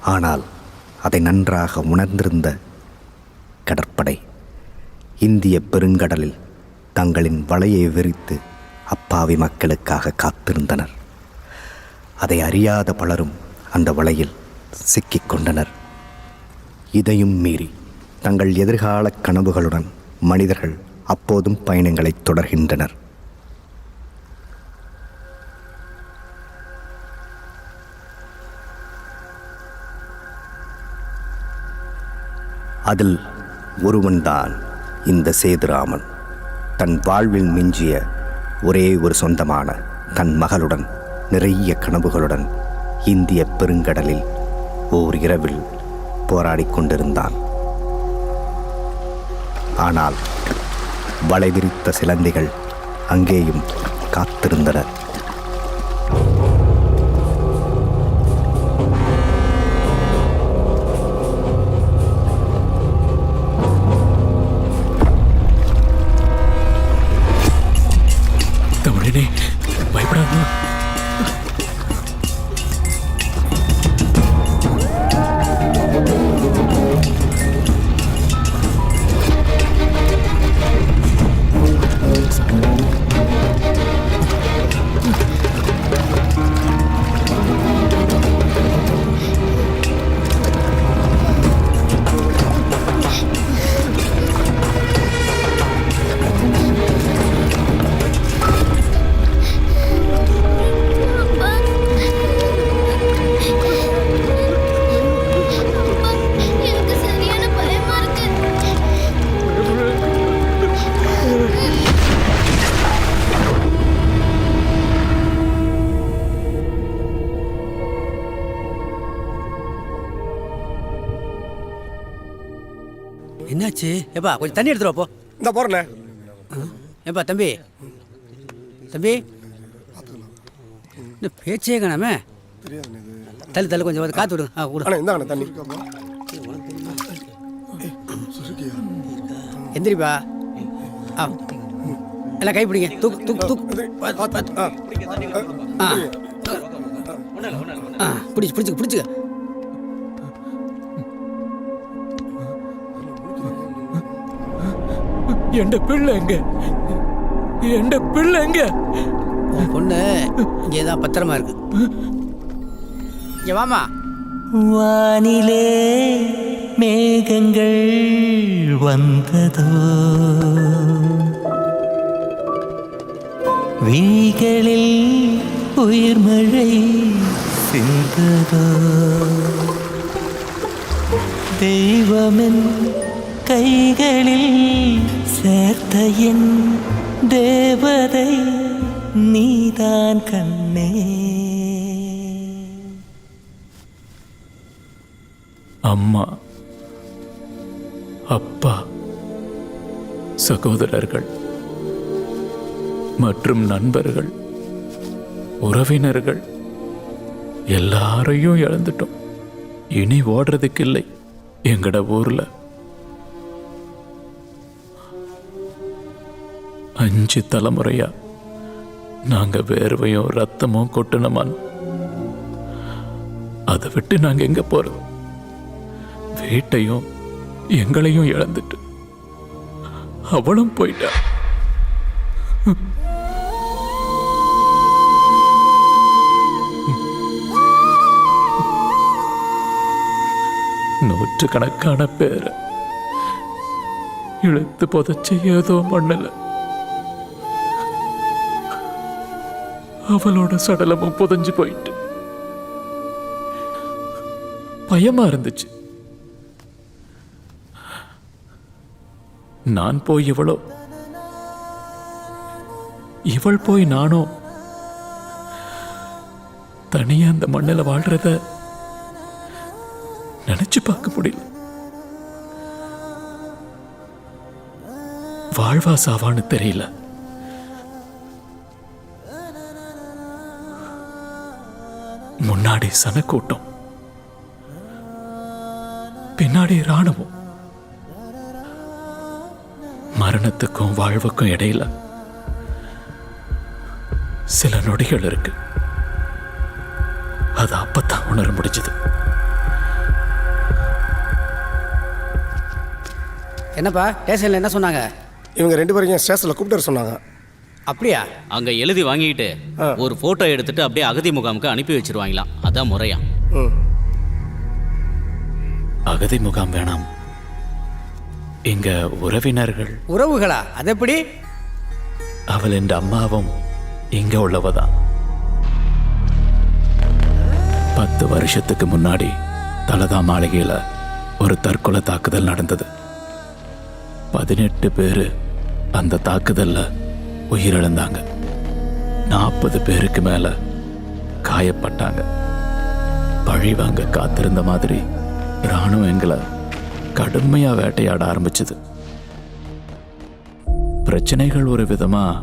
ஆனால் அதை நன்றாக உணர்ந்திருந்த கடற்படை இந்திய பெருங்கடலில் தங்களின் வலையை விரித்து அப்பாவி மக்களுக்காக காத்திருந்தனர். அதை அறியாத பலரும் அந்த வலையில் சிக்கிக் கொண்டனர். இதையும் மீறி தங்கள் எதிர்கால கனவுகளுடன் மனிதர்கள் அப்போதும் பயணங்களை தொடர்கின்றனர். அதில் ஒருவன்தான் இந்த சேதுராமன். தன் வாழ்வில் மிஞ்சிய ஒரே ஒரு சொந்தமான தன் மகளுடன் நிறைய கனவுகளுடன் இந்திய பெருங்கடலில் ஓர் இரவில் போராடிக் கொண்டிருந்தான். ஆனால் வளைவிரித்த சிலந்திகள் அங்கேயும் காத்திருந்தனர் என்னாச்சு? ஏப்பா கொஞ்சம் தண்ணி எடுத்துட்டு வா, போ இந்த போறேண்ணே. ஏப்பா தம்பி. தம்பி. இந்த பேச்சே காணாமே. தள்ளு தள்ளு கொஞ்சம் காத்து விடுங்க. ஆ விடு. அண்ணா இந்தாங்கண்ணே தண்ணி. எந்திரிப்பா. ஆ. எல்லாம் கை பிடிங்க. தூக்கு தூக்கு தூக்கு. ஆ. பிடிச்சு பிடிச்சுக்க பிடிச்சுக்க. எந்த பிள்ளை எங்க எந்த பிள்ளை எங்க உன் பொண்ணு இங்கே தான் பத்திரமா இருக்கு. இங்கே வாமா. வானிலே மேகங்கள் வந்ததோ? விழிகளில் உயிர் மழை சிந்ததோ? தெய்வமென் கைகளில் சேர்த்த என் தேவதை நீதான் கண்ணே. அம்மா அப்பா சகோதரர்கள் மற்றும் நண்பர்கள் உறவினர்கள் எல்லாரையும் இழந்துட்டோம். இனி ஓடுறதுக்கு இல்லை எங்கட ஊர்ல அஞ்சு தலைமுறையா? நாங்க வேர்வையும் ரத்தமும் கொட்டணுமான் அதை விட்டு நாங்க எங்க போறோம்? வீட்டையும் எங்களையும் இழந்துட்டு. அவளும் போயிட்டா. நூற்றுக்கணக்கான பேரை இழுத்து புதைச்சி ஏதோ பண்ணலை அவளோட சடலமும் புதைஞ்சு போயிட்டு. பயமா இருந்துச்சு. நான் போய் இவளோ இவள் போய் நானோ தனியா அந்த மண்ணில் வாழ்றத நினைச்சு பார்க்க முடியல. வாழ்வா சாவான்னு தெரியல. முன்னாடி சனக்கூட்டம். பின்னாடி ராணுவம் மரணத்துக்கும் வாழ்வுக்கும் இடையில சில நொடிகள் இருக்கு. அது அப்பத்தான் உணர முடிஞ்சது. என்னப்பா ஸ்டேஷனில் என்ன சொன்னாங்க? இவங்க ரெண்டு பேரையும் ஸ்டேஷனில் கூப்பிட்டு சொன்னாங்க. அப்படியா? அங்க எழுதி வாங்கிட்டு ஒரு போட்டோ எடுத்துட்டு அப்படியே அகதி முகாமுக்கு அனுப்பி வச்சிருவாங்களாம் அதான் முறையா. அகதி முகாம் வேணாம். இங்க உறவினர்கள். உறவுகளா? அது எப்படி அவள் என் அம்மாவும் இங்க உள்ளவதான் பத்து வருஷத்துக்கு முன்னாடி தலதா மாளிகையில ஒரு தற்கொலை தாக்குதல் நடந்தது. பதினெட்டு பேரு அந்த தாக்குதல்ல உயிரிழந்தாங்க. நாற்பது பேருக்கு மேல காயப்பட்டாங்க. பழி வாங்க காத்திருந்த மாதிரி ராணுவம் எங்களை கடுமையா வேட்டையாட ஆரம்பிச்சது. பிரச்சனைகள் ஒரு விதமா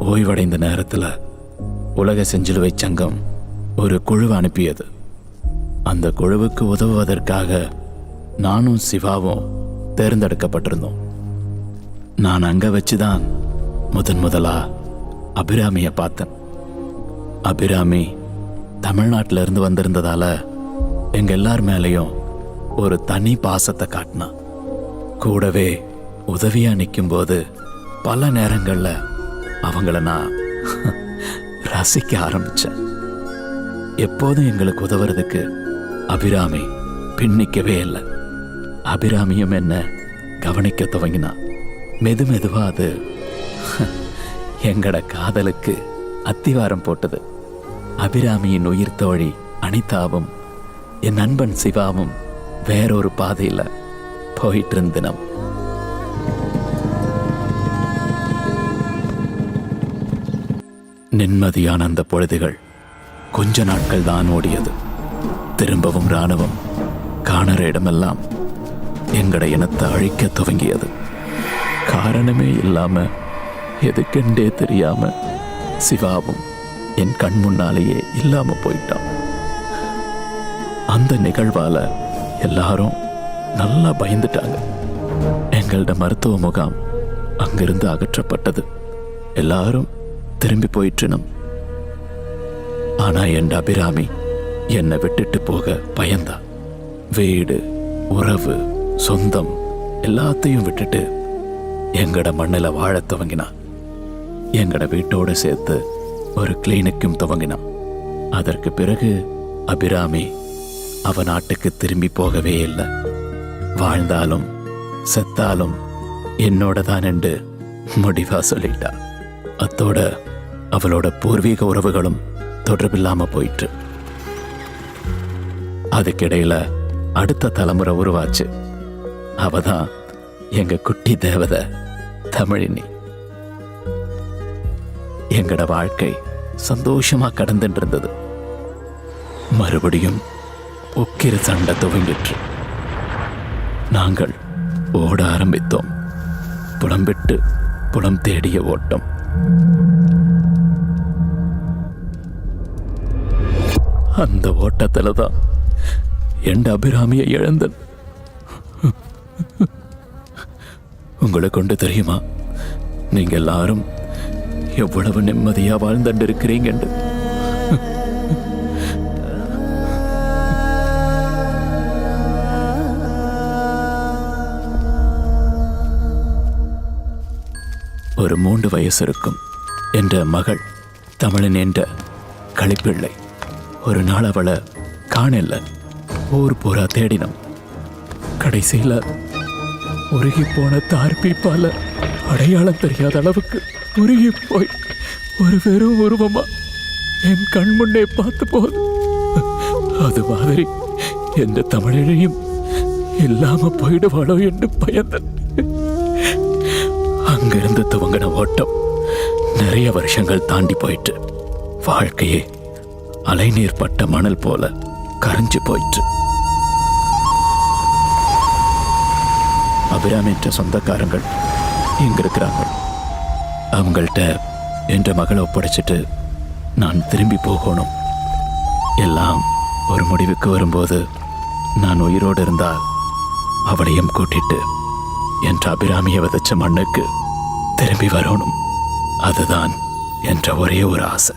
ஓய்வடைந்த நேரத்துல உலக செஞ்சிலுவை சங்கம் ஒரு குழுவை அனுப்பியது. அந்த குழுவுக்கு உதவுவதற்காக நானும் சிவாவும் தேர்ந்தெடுக்கப்பட்டிருந்தோம். நான் அங்க வச்சுதான் முதன் முதலா அபிராமியை பார்த்தேன். அபிராமி தமிழ்நாட்டில இருந்து வந்திருந்ததால எங்க எல்லார் மேலேயும் ஒரு தனி பாசத்தை காட்டினான் கூடவே உதவியா நிற்கும்போது பல நேரங்கள்ல அவங்கள நான் ரசிக்க ஆரம்பிச்சேன். எப்போதும் எங்களுக்கு உதவுறதுக்கு அபிராமி பின்னிக்கவே இல்லை. அபிராமியும் என்ன கவனிக்க துவங்கினா. மெது மெதுவாக அது எங்கட காதலுக்கு அத்திவாரம் போட்டது. அபிராமியின் உயிர் தோழி அனிதாவும் என் நண்பன் சிவாவும் வேறொரு பாதையில போயிட்டு இருந்தினம் நிம்மதியான அந்த பொழுதுகள் கொஞ்ச நாட்கள் தான் ஓடியது. திரும்பவும் ராணுவம் காணற இடமெல்லாம் எங்கட இனத்தை அழிக்க துவங்கியது. காரணமே இல்லாம எதுக்கெண்டே தெரியாம சிவாவும் என் கண் முன்னாலேயே இல்லாம போயிட்டான். அந்த நிகழ்வால எல்லாரும் நல்லா பயந்துட்டாங்க. எங்களோட மருத்துவ முகாம் அங்கிருந்து அகற்றப்பட்டது. எல்லாரும் திரும்பி போயிற்றினம் ஆனா என் அபிராமி என்னை விட்டுட்டு போக பயந்தா. வீடு உறவு சொந்தம் எல்லாத்தையும் விட்டுட்டு எங்கட மண்ணில் வாழத் துவங்கினா. எங்கட வீட்டோடு சேர்த்து ஒரு கிளினிக்கும் துவங்கினான் அதற்கு பிறகு அபிராமி அவ நாட்டுக்கு திரும்பி போகவே இல்லை. வாழ்ந்தாலும் செத்தாலும் என்னோட தான் என்று முடிவா சொல்லிட்டா. அத்தோட அவளோட பூர்வீக உறவுகளும் தொடர்பில்லாம போயிட்டு அதுக்கிடையில அடுத்த தலைமுறை உருவாச்சு. அவதான் எங்க குட்டி தேவதை தமிழினி. எங்கட வாழ்க்கை சந்தோஷமா கடந்துட்டு இருந்தது மறுபடியும் உக்கிர சண்டை துவங்கிற்று. நாங்கள் ஓட ஆரம்பித்தோம். புலம்பிட்டு புலம் தேடிய ஓட்டம். அந்த ஓட்டத்தில் தான் என் அபிராமியை இழந்தன். உங்களுக்கு கொண்டு தெரியுமா? நீங்கள் எல்லாரும் எவ்வளவு நிம்மதியா வாழ்ந்துட்டு இருக்கிறீங்கன்னு ஒரு மூன்று வயசு இருக்கும் என்ற மகள் தமிழன் என்ற களிப்பிள்ளை. ஒரு நாள் அவளை காணல ஊர் பூரா தேடினோம். கடைசியில உருகி போன தார்பீப்பால அடையாளம் தெரியாத அளவுக்கு உருகி போய் ஒரு வெறும் உருவமா என் கண் முன்னே பார்த்து போகுது அது மாதிரி எந்த தமிழையும் இல்லாம போயிடுவாளோ என்று பயந்தன். அங்கிருந்து துவங்கின ஓட்டம் நிறைய வருஷங்கள் தாண்டி போயிட்டு வாழ்க்கையே அலைநீர் பட்ட மணல் போல கரைஞ்சு போயிற்று. அபிராமி என்ற சொந்தக்காரங்கள் இங்க இருக்கிறாங்க அவங்கள்ட்ட என்ற மகளை ஒப்படைச்சிட்டு நான் திரும்பி போகணும். எல்லாம் ஒரு முடிவுக்கு வரும்போது நான் உயிரோடு இருந்தால் அவளையும் கூட்டிட்டு என்ற அபிராமியை விதைச்ச மண்ணுக்கு திரும்பி வரணும். அதுதான் என்ற ஒரே ஒரு ஆசை.